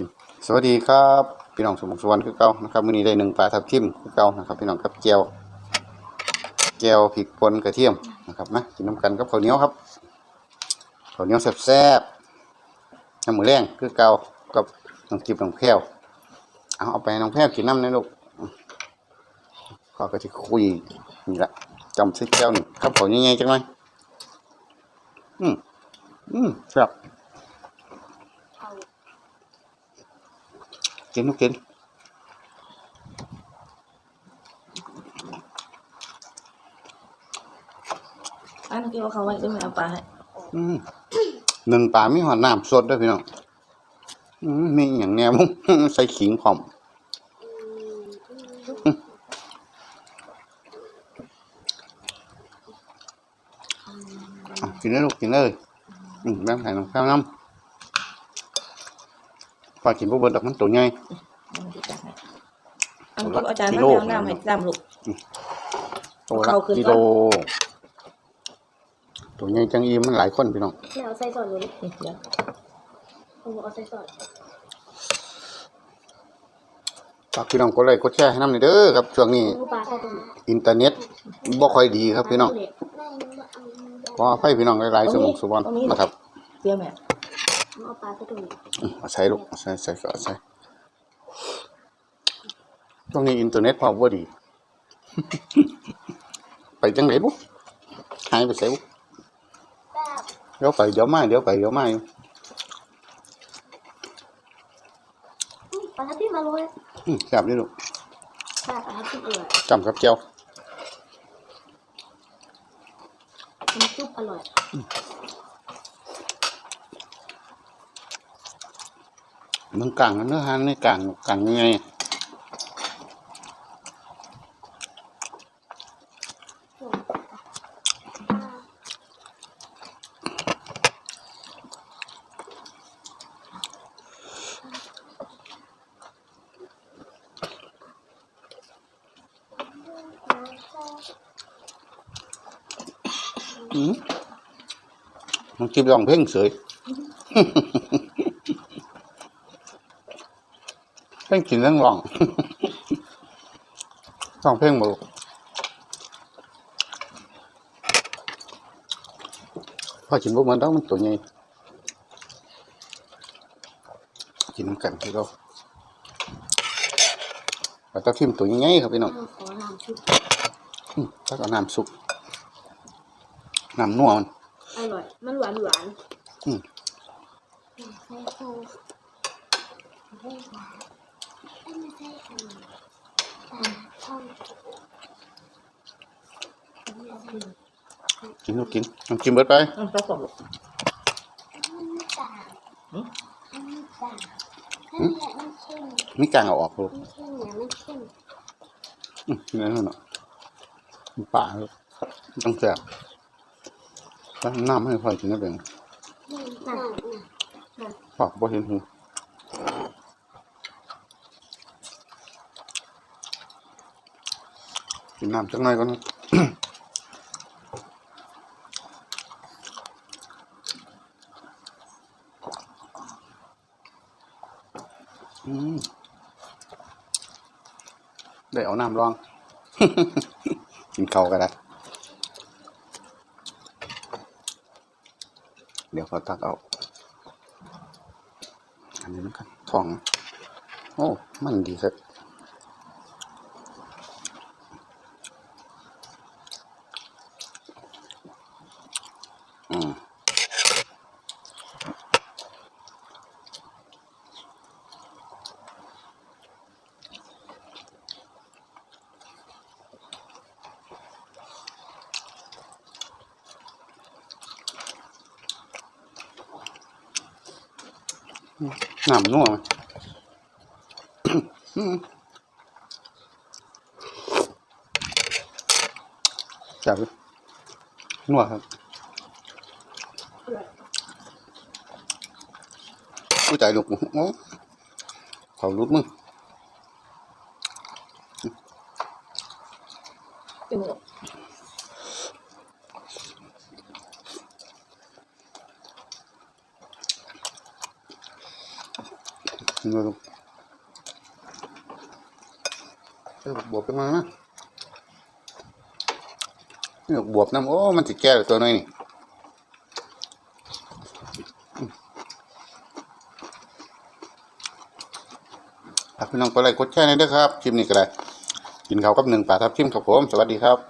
กินสวัสดีครับพี่น้องสมองสวรรค์คือเก่านะครับมื้อนี้ได้หนึ่งปลาทับทิมคือเก่านะครับ พี่น้องกับแก้วแก้วพริกปนกระเทียมนะครับนะกินน้ำกันกับข้าวเหนียวครับข้าวเหนียวแซ่บๆน้ำหมูแรงคือเก่ากับน้องจิบน้องแพรวเอาเอาไปน้องแพรวกินน้ำนะลูกก็ก็จะคุยนี่แหละจำซิแก้วนี่ครับข้าวใหญ่ๆจังเลยอืมอืมครับ กินลูกกินอันนี้เอาเขาไว้ด้วยไหมเอาปลาให้อืมหนึ่งปลามีหอดน้ำสดด้วยพี่น้องอืมมีอหย่างแนวใส่ขิงพร้อมอะกินเลยลูกกินเลยอืมแบ่งให้น้องข้าวน้ำ ปลากินพวกเบิร์ดดอกมันตัวใหญ่มันจะจับให้อันนี้เอาจารย์กิมาโลเอาน้ำให้จำลูกตัวละเข้าขึ้นกิโลตัวใหญ่จังอีมันหลายคนพี่น้องแม่เอาใส่สอดเลยนี่เดี๋ยวผมบอกเอาใส่สอดฝากพี่น้องกดไลค์กดแชร์ให้น้ำหน่อยเด้อครับช่วงนี้ลูกปลาใส่ตรงนี้ อินเทอร์เน็ตบ่ค่อยดีครับพี่น้องขออภัยพี่น้องหลายๆสมองสุวรรณนะครับเปรี้ยวไหม เอาปลาใส่ตรงนี้อืมเอาใส่ลูกเอาใส่ใส่ก็เอาใส่ช่วงนี้อินเทอร์เน็ตพอบ่ดี ไปจังไหนบุ๊หายไปใส่บุ๊เดี๋ยวไปเดี๋ยวมาเดี๋ยวไปเดี๋ยวมาอยู่ปลาทับทิมมาเลยอืมแซ่บนี่ลูกปลาทับทิมอร่อยจำกับเจียวน้ำซุปอร่อย มึงกลางเนื้อหาในกลางกลางยังไงอืมมันกินร้องเพลงเสย เพลงกินเรื่องร้องร้องเพลงบ่ลูกพอกินพวกมันต้องมันตัวใหญ่กินน้ำกันที่เราแล้วก็ทิมตัวใหญ่ๆครับพี่น้องขอน้ำซุปอืมแล้วก็น้ำซุปน้ำนัวมัน อร่อย มันหวานหวานอืม กินลูกกินน้ำจิ้มเบิดไปน้ำปลาสดลูกมีกลางเอาออกลูกไม่เข้มเนี่ยไม่เข้มอืมนี่นั่นน่ะป่าลูกต้องแซ่บแล้วน้ำให้พ่อกินได้เป็นน่ะฝากบ่เห็นหู กินน้ำจังหน่อยก่อนได้เอาน้ำรอง กินเขาก็ได้ เดี๋ยวเขาตักเอา อันนี้มันกันทอง โอ้ มันดีครับ น้ำนัวไหมอืมจับเลยนัวครับผู้ใจลูกโอ้เขาลุดมึง เป็นลูก ดูดูเออบวบกันมานะนี่บวบน้ำโอ้ มันจะแก้วตัวน้อยนี่พี่น้องกดไลค์กดแชร์หน่อยเด้วยครับ คลิปนี้ก็ได้ กินข้าวกับหนึ่งป่าทับทิมครับผม สวัสดีครับ